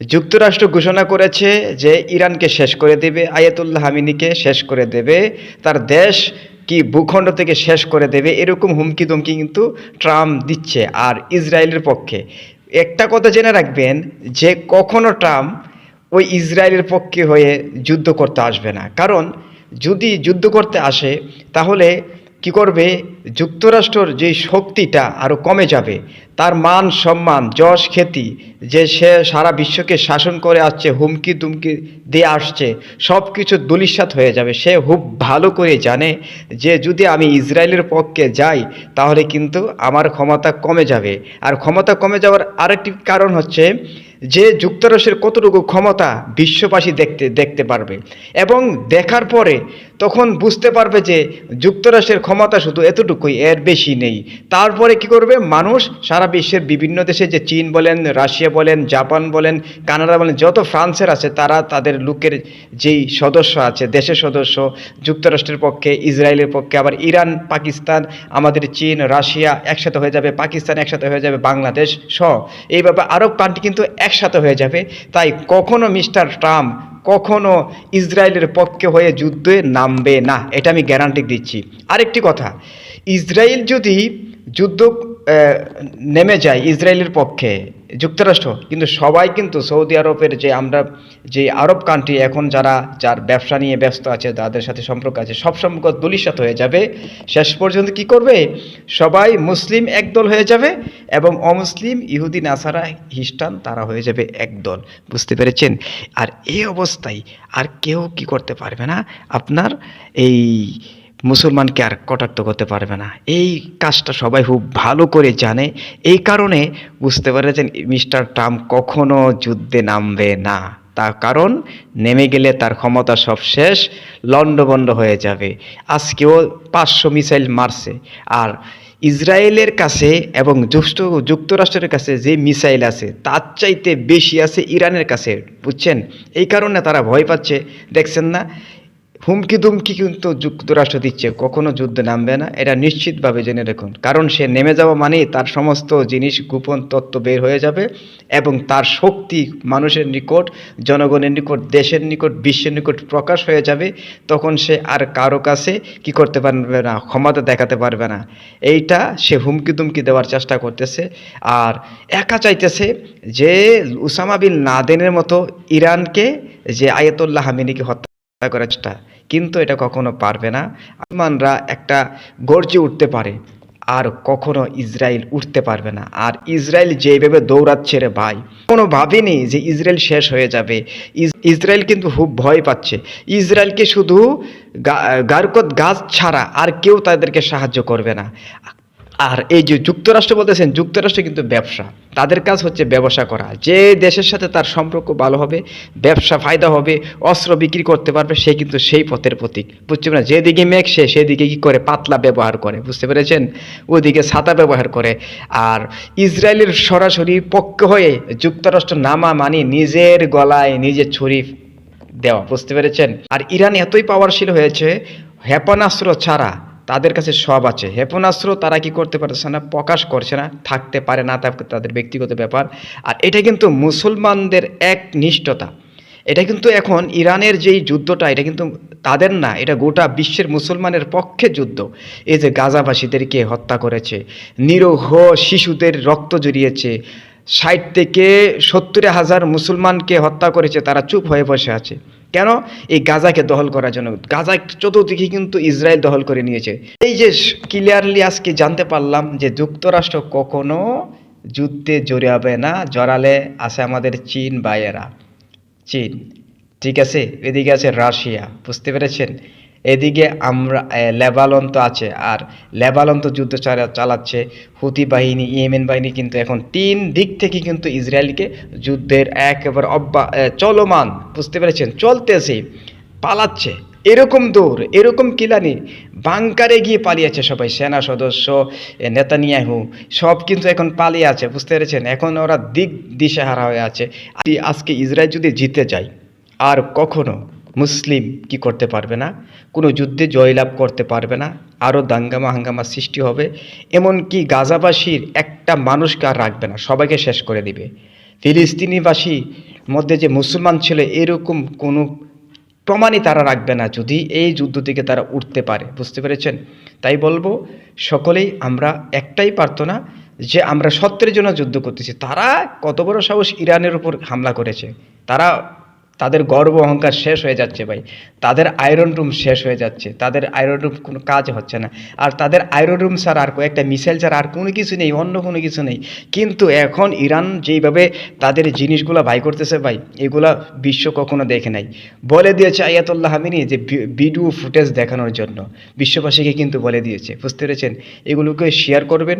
যুক্তরাষ্ট্র ঘোষণা করেছে যে ইরানকে শেষ করে দেবে, আয়াতুল্লাহ হামিনিকে শেষ করে দেবে, তার দেশ কি ভূখণ্ড থেকে শেষ করে দেবে, এরকম হুমকি ধমকি কিন্তু ট্রাম্প দিচ্ছে আর ইসরায়েলের পক্ষে। একটা কথা জেনে রাখবেন যে কখনো ট্রাম্প ওই ইসরায়েলের পক্ষে হয়ে যুদ্ধ করতে আসবে না। কারণ যদি যুদ্ধ করতে আসে, তাহলে কি করবে? যুক্তরাষ্ট্রর যে শক্তিটা আরও কমে যাবে, তার মান সম্মান, যশ খ্যাতি, যে সে সারা বিশ্বকে শাসন করে আসছে, হুমকি দুমকি দিয়ে আসছে সব কিছু দুলিশাত হয়ে যাবে। সে খুব ভালো করে জানে যে যদি আমি ইসরায়েলের পক্ষে যাই, তাহলে কিন্তু আমার ক্ষমতা কমে যাবে। আর ক্ষমতা কমে যাওয়ার আরেকটি কারণ হচ্ছে যে যুক্তরাষ্ট্রের কতটুকু ক্ষমতা বিশ্ববাসী দেখতে দেখতে পারবে। এবং দেখার পরে তখন বুঝতে পারবে যে যুক্তরাষ্ট্রের ক্ষমতা শুধু এতটুকুই, এর বেশি নেই। তারপরে কি করবে? মানুষ সারা বিশ্বের বিভিন্ন দেশে যে চীন বলেন, রাশিয়া বলেন, জাপান বলেন, কানাডা বলেন, যত ফ্রান্সের আছে, তারা তাদের লোকের যেই সদস্য আছে, দেশের সদস্য, যুক্তরাষ্ট্রের পক্ষে, ইসরায়েলের পক্ষে, আবার ইরান, পাকিস্তান, আমাদের চীন, রাশিয়া একসাথে হয়ে যাবে, পাকিস্তান একসাথে হয়ে যাবে, বাংলাদেশ সহ। এইভাবে আরব কান্ট্রি কিন্তু একসাথে হয়ে যাবে। তাই কখনো মিস্টার ট্রাম্প কখনো ইসরায়েলের পক্ষে হয়ে যুদ্ধে নামবে না, এটা আমি গ্যারান্টি দিচ্ছি। আরেকটি কথা, ইসরায়েল যদি যুদ্ধ নেমে যায় ইসরায়েলের পক্ষে, যুক্তরাষ্ট্র। কিন্তু সবাই কিন্তু সৌদি আরবের যে আমরা, যে আরব কান্ট্রি এখন যারা, যার ব্যবসা নিয়ে ব্যস্ত আছে যাদের সাথে সম্পর্ক আছে, সব সম্পর্ক দুলিশাত হয়ে যাবে। শেষ পর্যন্ত কি করবে? সবাই মুসলিম একদল হয়ে যাবে এবং অমুসলিম ইহুদি নাসারা খ্রিস্টান তারা হয়ে যাবে একদল। বুঝতে পেরেছেন? আর এই অবস্থায় আর কেউ কি করতে পারবে না? আপনার এই মুসলমানকে আর কটাক্ত করতে পারবে না। এই কাজটা সবাই খুব ভালো করে জানে। এই কারণে বুঝতে পেরেছেন, মিস্টার ট্রাম্প কখনো যুদ্ধে নামবে না। তার কারণ, নেমে গেলে তার ক্ষমতা সব শেষ, লণ্ডভণ্ড হয়ে যাবে। আজকেও পাঁচশো মিসাইল মারছে। আর ইসরায়েলের কাছে এবং যুক্ত, যুক্তরাষ্ট্রের কাছে যে মিসাইল আছে, তার চাইতে বেশি আছে ইরানের কাছে। বুঝছেন? এই কারণে তারা ভয় পাচ্ছে। দেখছেন না? হুমকি দুমকি কিন্তু যুক্তরাষ্ট্র দিচ্ছে, কখনো যুদ্ধে নামবে না, এটা নিশ্চিতভাবে জেনে রাখুন। কারণ সে নেমে যাওয়া মানেই তার সমস্ত জিনিস, গোপন তত্ত্ব বের হয়ে যাবে এবং তার শক্তি মানুষের নিকট, জনগণের নিকট, দেশের নিকট, বিশ্বের নিকট প্রকাশ হয়ে যাবে, তখন সে আর কারও কাছে কি করতে পারবে না, ক্ষমতা দেখাতে পারবে না। এইটা সে হুমকি দুমকি দেওয়ার চেষ্টা করতেছে। আর একা চাইতেছে যে উসামা বিন লাদেনের মতো ইরানকে, যে আয়াতুল্লাহ হামিনিকে হত্যা করার চেষ্টা কিন্তু এটা কখনো পারবে না। মুসলমানরা একটা গর্জে উঠতে পারে। আর কখনো ইসরায়েল উঠতে পারবে না। আর ইসরায়েল যেভাবে দৌড়াচ্ছে রে ভাই, কোনো ভাবিনি যে ইসরায়েল শেষ হয়ে যাবে। ইসরায়েল কিন্তু খুব ভয় পাচ্ছে। ইসরায়েলকে শুধু গারকত গাছ ছাড়া আর কেউ তাদেরকে সাহায্য করবে না। আর এই যে যুক্তরাষ্ট্র বলতেছেন, যুক্তরাষ্ট্র কিন্তু ব্যবসা। তাদের কাজ হচ্ছে ব্যবসা করা। যে দেশের সাথে তার সম্পর্ক ভালো হবে, ব্যবসা ফায়দা হবে, অস্ত্র বিক্রি করতে পারবে, সে কিন্তু সেই পথের প্রতীক। বুঝছেন না যেদিকে মেঘ, সে সেদিকে কী করে? পাতলা ব্যবহার করে। বুঝতে পেরেছেন? ওদিকে ছাতা ব্যবহার করে। আর ইসরায়েলের সরাসরি পক্ষ হয়ে যুক্তরাষ্ট্র নামা মানে নিজের গলায় নিজের ছুরি দেওয়া। বুঝতে পেরেছেন? আর ইরান এতই পাওয়ারশীল হয়েছে ক্ষেপণাস্ত্র ছাড়া তাদের কাছে সব আছে। হেপনাস্ত্র তারা কি করতে পারছে না, প্রকাশ করছে না, থাকতে পারে না তাদের ব্যক্তিগত ব্যাপার। আর এটা কিন্তু মুসলমানদের এক নিষ্ঠতা। এটা কিন্তু এখন ইরানের যেই যুদ্ধটা, এটা কিন্তু তাদের না, এটা গোটা বিশ্বের মুসলমানের পক্ষে যুদ্ধ। এই যে গাজাবাসীদেরকে হত্যা করেছে, নিরহ শিশুদের রক্ত জড়িয়েছে, ষাট থেকে সত্তর হাজার মুসলমানকে হত্যা করেছে, তারা চুপ হয়ে বসে আছে। কেন? এই গাজাকে দখল করার জন্য। গাজা চতুর্দিকে কিন্তু ইসরায়েল দখল করে নিয়েছে। এই যে ক্লিয়ারলি আজকে জানতে পারলাম যে যুক্তরাষ্ট্র কখনো যুদ্ধে জড়াবে না, জড়ালে আছে আমাদের চীন বাইয়েরা চীন, ঠিক আছে? এদিকে আছে রাশিয়া, বুঝতে পেরেছেন? এদিকে আমরা এ, লেবানন তো আছে আর লেবানন তো যুদ্ধ চালা- চালাচ্ছে হুতি বাহিনী ইয়েমেন বাহিনী কিন্তু এখন তিন দিক থেকে কিন্তু ইসরায়েলকে যুদ্ধের একেবারে অব্যা চলমান বুঝতে পেরেছেন? চলতেছে পালাচ্ছে এরকম দৌড় এরকম কিলানি বাংকারে গিয়ে পালিয়েছে সবাই সেনা সদস্য নেতানিয়াহু সব কিন্তু এখন পালিয়ে আছে বুঝতে পেরেছেন? এখন ওরা দিক দিশেহারা হয়ে আছে। আজকে ইসরায়েল যদি জিতে যায় আর কখনো মুসলিম কি করতে পারবে না, কোনো যুদ্ধে জয়লাভ করতে পারবে না, আরও দাঙ্গামা হাঙ্গামা সৃষ্টি হবে, এমনকি গাজাবাসীর একটা মানুষকে আর রাখবে না, সবাইকে শেষ করে দিবে। ফিলিস্তিনিবাসী মধ্যে যে মুসলমান ছিল, এরকম কোনো প্রমাণই তারা রাখবে না, যদি এই যুদ্ধ থেকে তারা উঠতে পারে, বুঝতে পেরেছেন? তাই বলব, সকলেই আমরা একটাই প্রার্থনা যে আমরা সত্যের জন্য যুদ্ধ করতেছি। তারা কত বড় সাহস ইরানের উপর হামলা করেছে। তারা তাদের গর্ব অহংকার শেষ হয়ে যাচ্ছে ভাই। তাদের আয়রন রুম শেষ হয়ে যাচ্ছে। তাদের আয়রন রুম কোনো কাজ হচ্ছে না। আর তাদের আয়রন রুম ছাড়া আর কয়েকটা মিসাইল ছাড়া আর কোনো কিছু নেই, অন্য কোনো কিছু নেই। কিন্তু এখন ইরান যেইভাবে তাদের জিনিসগুলো ভাই করতেছে ভাই, এগুলা বিশ্ব কখনো দেখে নাই। বলে দিয়েছে আয়াতুল্লাহ হামিনি যে ভিডিও ফুটেজ দেখানোর জন্য। বিশ্ববাসীকে কিন্তু বলে দিয়েছে। বুঝতে পেরেছেন? এগুলোকে শেয়ার করবেন।